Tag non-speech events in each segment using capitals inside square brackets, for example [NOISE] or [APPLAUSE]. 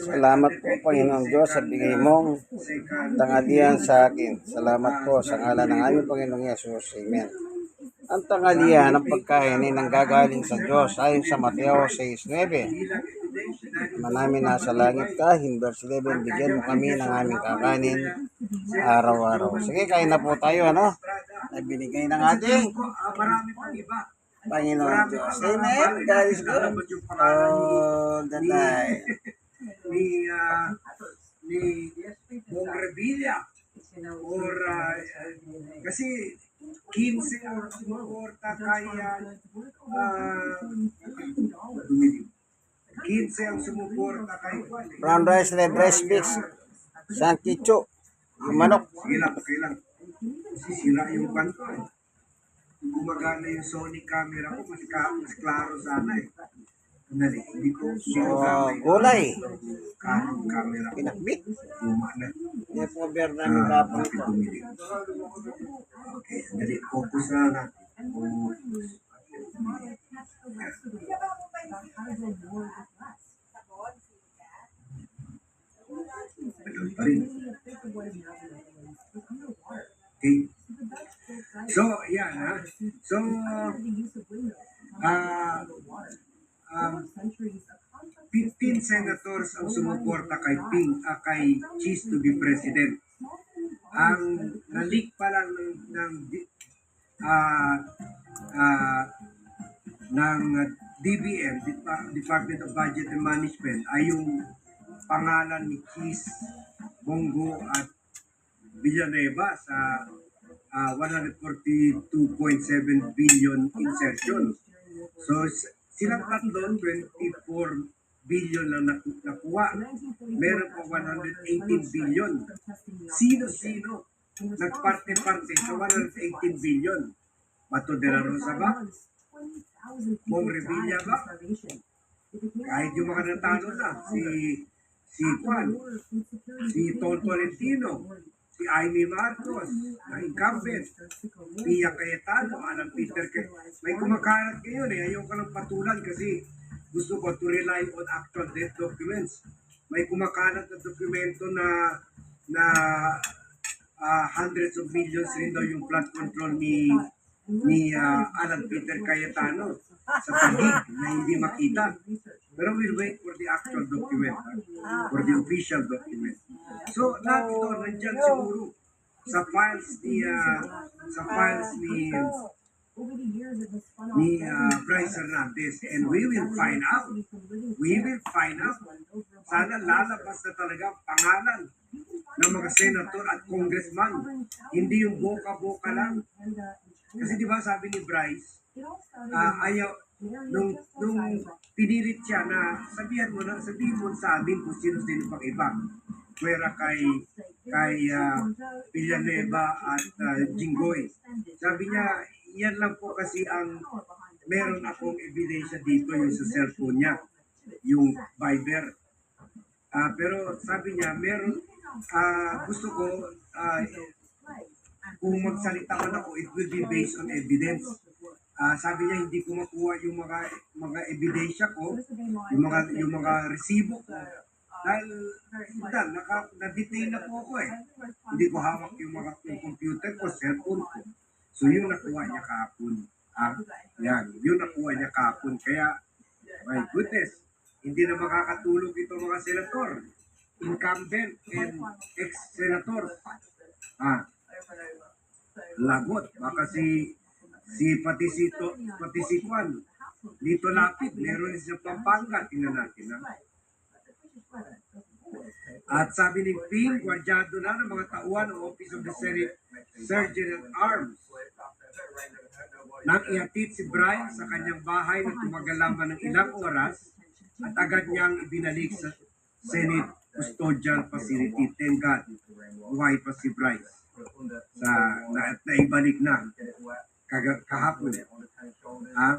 Salamat po, Panginoong Diyos, sa bigay mong tangalian sa akin. Salamat po sa ngalan ng aming Panginoong Yesus. Amen. Ang tangalian ng pagkain ay nanggagaling sa Diyos ayon sa Mateo 6.9. Manami nasa langit ka, in verse 11, bigyan mo kami ng aming kakanin araw-araw. Sige, kain na po tayo, ano? Na binigay ng ating. Panginoon Diyos. Amen. God is good. All the time. Ni, ah, ni Bong Revilla. Or, ah, kasi 15 ang sumuporta kay ah, 15 ang sumuporta kay Juan. eh. Brown rice, red rice mix. Sankicho. Yung manok. Sige lang, okay lang. Sisira yung kanto eh. Gumagana yung Sony camera ko, mas, mas klaro sana eh. So, gulay. Pinakbit. Na. Bear namin bakit ito. Okay, sandali. Focus na. Focus. Ito pa rin. Okay. So, yan ha. So, ah, um, 15 senators ang sumuporta kay Ping, ah, kay Cheese to be president. Ang nalik pa lang ng, ng ah, ah, ng DBM, Depa- Department of Budget and Management, ay yung pangalan ni Cheese, Bongo at Villanueva sa ah, 142.7 billion insertion. So, silang tatlo, 24 billion naku- nakuha. Meron pa 118 billion. Sino-sino nagparte-parte sa 118 billion? Bato de la Rosa ba? Bong Revilla ba? Kahit yung mga natalo na, si si Juan, si Ton Tolentino, si Amy Marcos, na incumbent, Pia Cayetano, Alan Peter Kay. May kumakalat ngayon eh. Ayaw ka lang patulan kasi gusto ko to rely on actual death documents. May kumakalat na dokumento na na ah, hundreds of millions rin daw yung flood control ni ni ah, Alan Peter Cayetano sa pagig na hindi makita. Pero we'll wait for the actual document, ah, for the official document. So, lahat ito nandyan siguro sa files ni ah, sa files ni ni ah, Bryce Hernandez and we will find out. we will find out. sana lalabas na talaga ang pangalan ng mga senator at congressman. hindi yung boka-boka lang. kasi di ba sabi ni Bryce ah, ayaw nung nung pinilit siya na sabihan mo na sabihin mo sa amin kung sino sino pang iba. Pwera kay kay ah, Villanueva at ah, Jinggoy sabi niya yan lang po kasi ang meron akong ebidensya dito yung sa cellphone niya yung Viber Ah, pero sabi niya meron ah, gusto ko ah, kung magsalita man ako it will be based on evidence Ah, sabi niya hindi ko makuha yung mga mga ebidensya ko, yung mga yung mga resibo ko. Dahil dahil naka na-detain na po ako eh. Hindi ko hawak yung mga yung computer ko, cellphone ko. So yun nakuha niya kahapon. Ah, yan, yun nakuha niya kahapon. Kaya, my goodness, hindi na makakatulog ito mga senator. Incumbent and ex-senator. Ah, lagot. Baka si si pati si to, pati si Juan dito lapit meron sa Pampanga tingnan natin ha? At sabi ni Ping gwardyado na ng mga tauhan ng Office of the Senate Surgeon at Arms nang ihatid si Brian sa kanyang bahay na tumagal ng ilang oras at agad niyang ibinalik sa Senate Custodial Facility. Thank God, buhay pa si Bryce sa na, naibalik na kaga, kahapon. Ha?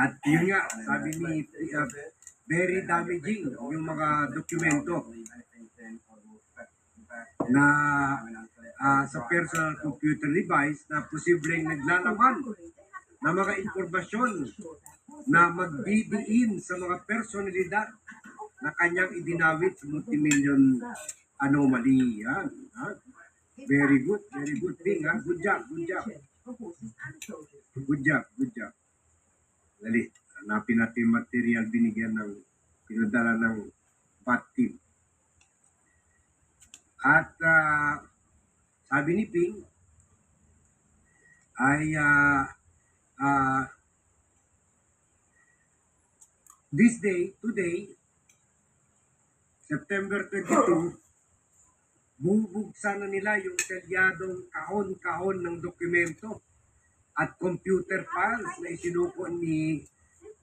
At yun nga, sabi ni uh, very damaging yung mga dokumento na ah, sa personal computer device na posibleng naglalaman ng mga impormasyon na magbibiin sa mga personalidad na kanyang idinawit sa multimillion anomaly. Yan. Ha? Very good, very good thing. Ha? Good job, good job. Good job, good job. Dali, hanapin natin yung material binigyan ng pinadala ng BAT team. At ah, Ping, ay ah, ah, this day, today, September 22, bubuksan na nila yung selyadong kahon-kahon ng dokumento at computer files na isinuko ni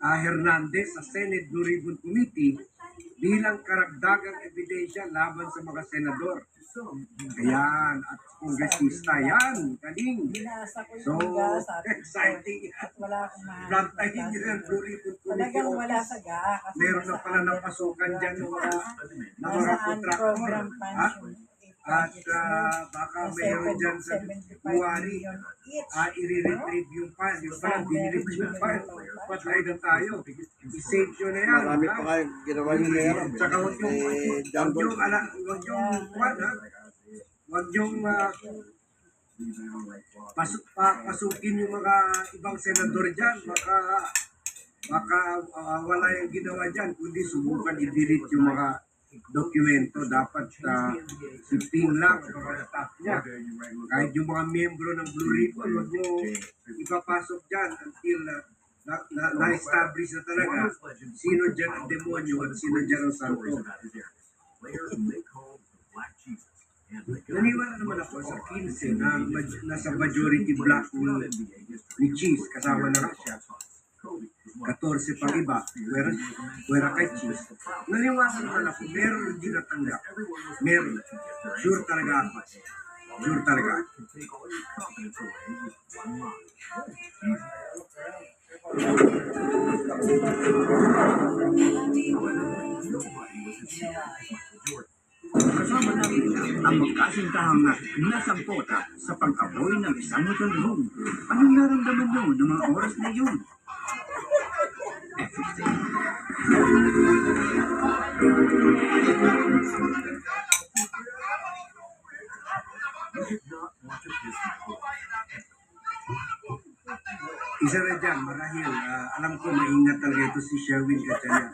ah, Hernandez sa Senate Blue Ribbon Committee bilang karagdagang ebidensya laban sa mga senador. Ayan, at kongresista yan, galing. So, [LAUGHS] exciting yan. Plantahin nyo yan, Blue Ribbon Committee Talagang wala office. sa ga. Kasi Meron na pala under napasukan dyan ng mga, ng mga kontraktor. Ha? At ah, baka mayroon dyan sa Buwari, ah, i-retrieve yung file. Yung pala, dinilip yung file. Patay na tayo. I-save nyo na yan. Marami pa kayo ginawa niyo ngayon. Tsaka huwag yung, Eh, huwag yung, ala, huwag yung, kwan, ha? Huwag yung, ah, pasok, pa, pasukin yung mga ibang senador dyan. Baka, baka ah, wala yung ginawa dyan, kundi subukan i-delete yung mga dokumento. Dapat uh, si Ping lang, ang staff niya. Kahit yung mga membro ng Blue Ribbon, huwag mo ipapasok dyan until uh, na, na, na-establish na talaga sino dyan ang demonyo at sino dyan ang santo. Naniwala naman ako sa 15 na nasa majority black ni, Cheese, kasama na siya. 14 pang iba, wera, wera kay Cheese. Naniwala naman ako, meron hindi natanggap. Meron. Sure talaga ako. Sure talaga. Kasama namin ang magkasintahang nasampota sa pag-apoy ng isang motorhome. Anong naramdaman nyo ng mga oras na yun? Isa na dyan, marahil, ah, alam ko maingat talaga ito si Sherwin Gatchalian.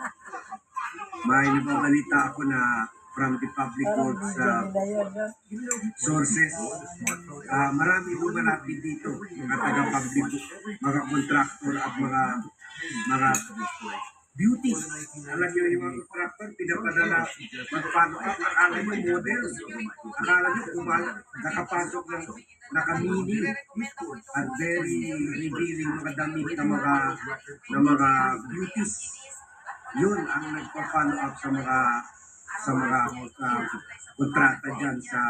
May nababalita ako na from the public video uh, sources, ah marami po malapit dito, mga taga-public, mga contractor at mga mga beauties. Alam niyo yung mga contractor, pinapadala, magpano up, akala niyo model, akala niyo kumal, nakapasok ng nakamini at very revealing mga damit ng mga ng mga beauties. Yun ang nagpa-follow up sa mga sa mga uh, kontrata dyan sa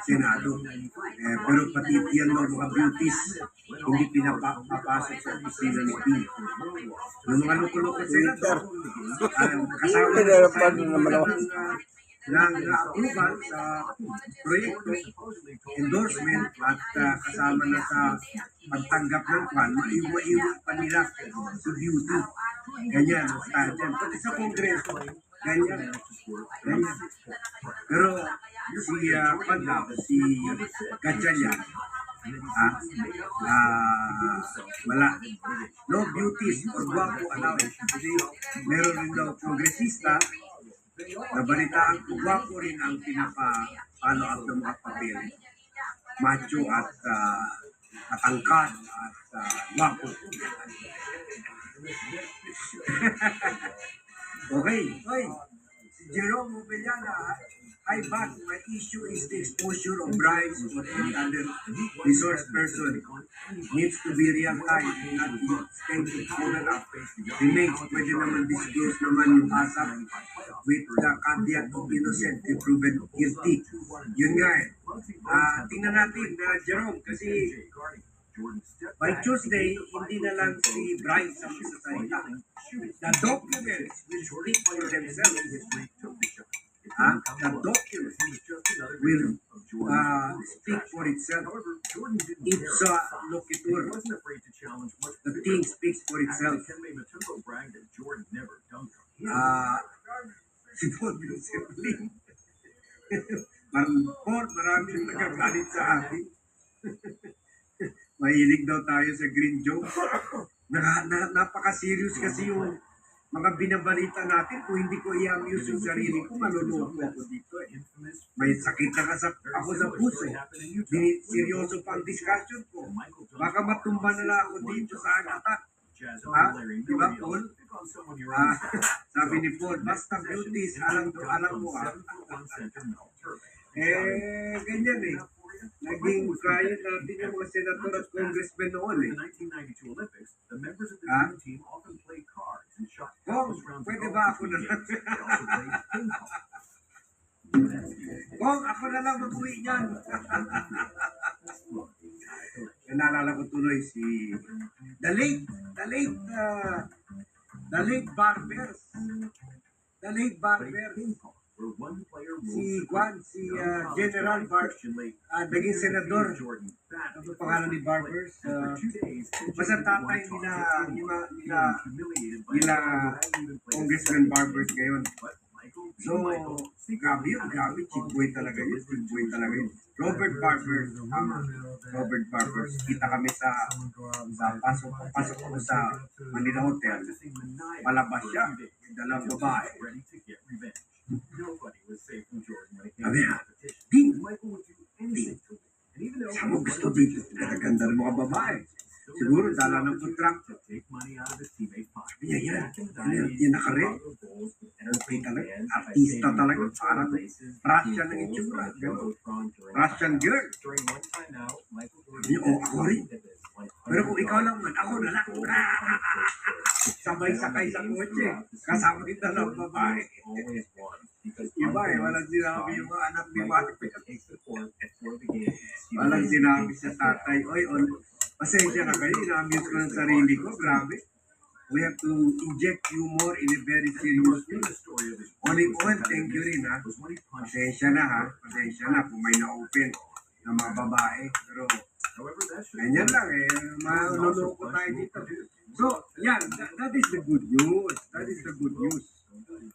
Senado. Eh, pero pati yan ng mga beauties, hindi pinapapasok sa opisina ni P. Yung mga loko-loko senator, um, kasama na sa ng, uh, approval sa proyekto, endorsement at uh, kasama na sa pagtanggap ng kwan, maiwa-iwa pa nila si beauty. Ganyan, ang style dyan. Pati sa kongreso, ganyan. Ganyan. Pero si uh, Pagdap, si Gatchalian, ah, ah, wala. No beauties or guwapo allowed. Kasi meron rin daw progresista Nabalitaan ko gwapo rin ang pinapa-follow up ng mga. Macho at uh, katangkad at uh, gwapo. [LAUGHS] okay. Si Jerome Ubellana, I back my issue is the exposure of bribes or any other resource person needs to be real time, not the stage of up. Remains, pwede naman disclose naman yung asap with the caveat of innocent if proven guilty. Yun nga eh. Ah, tingnan natin na Jerome kasi by Tuesday, hindi na lang si Bryce ang sasalita. The documents will speak for themselves. Ha? The documents will uh, speak for itself. It's a locator. The thing speaks for itself. Ah, si Paul Paul, marami ang nagagalit sa akin. Mahilig daw tayo sa green joke. Na, na, napaka-serious kasi yung mga binabalita natin. Kung hindi ko i-amuse yung sarili ko, maluloko ako dito eh. May sakit na sa, ako sa puso. Di, seryoso pa ang discussion ko. Baka matumba na lang ako dito sa agatak. Ha? Di ba, Paul? Ah, [LAUGHS] sabi ni Paul, basta beauties, alam, alam mo ah. Eh, ganyan eh. Naging client natin yung mga senator at congressmen noon eh. Ha? Kung, pwede ba ako na lang? Kung, ako na lang mag-uwi niyan. Naalala ko tuloy si the late, the late, uh, the late Barbers. The late Barbers. Si Juan, si uh, General Bar, uh, naging senador. Ano pangalan ni Barbers? Uh, basta tatay nila, nila, nila, nila Congressman Barbers ngayon. So, grabe yun, grabe, chikboy talaga yun, chikboy talaga yun. Robert Barbers, tama, Robert Barbers, kita kami sa, sa pasok, pasok ko sa Manila Hotel, palabas siya, dalawang babae. Sabi niya, Ding, Ding, saan mo gusto dito? Nagaganda ng mga babae. Siguro dala ng kontrakto. Sabi niya, yan, yan, yan nakarin. Okay talaga, artista talaga, parang Russian ang itsura. Russian girl. Oh, ako rin. Pero kung ikaw lang man, ako na lang. [LAUGHS] Sabay-sakay sa kotse. Kasama kita ng babae. Iba eh, walang sinabi yung mga anak ni Marcos. Walang sinabi sa tatay, oy, on, pasensya na kayo, ina-amuse ko ng sarili ko, grabe. We have to inject humor in a very serious way. Only on, thank you rin ha. Pasensya na ha, pasensya na kung may na-open ng mga babae. Pero ganyan lang eh, maluloko tayo dito. So, yan, that, that is the good news. That is the good news.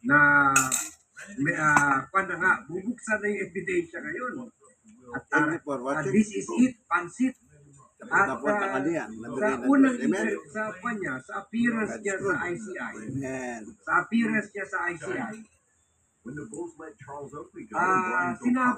Na, may, uh, na nga, bubuksan na yung ebidensya ngayon. At uh, for uh, this is it, pansit. At uh, sa unang inter- sa pa niya, sa appearance niya sa ICI, sa appearance niya sa ICI, When the Bulls let Charles Oakley go, ah, Brian sinabi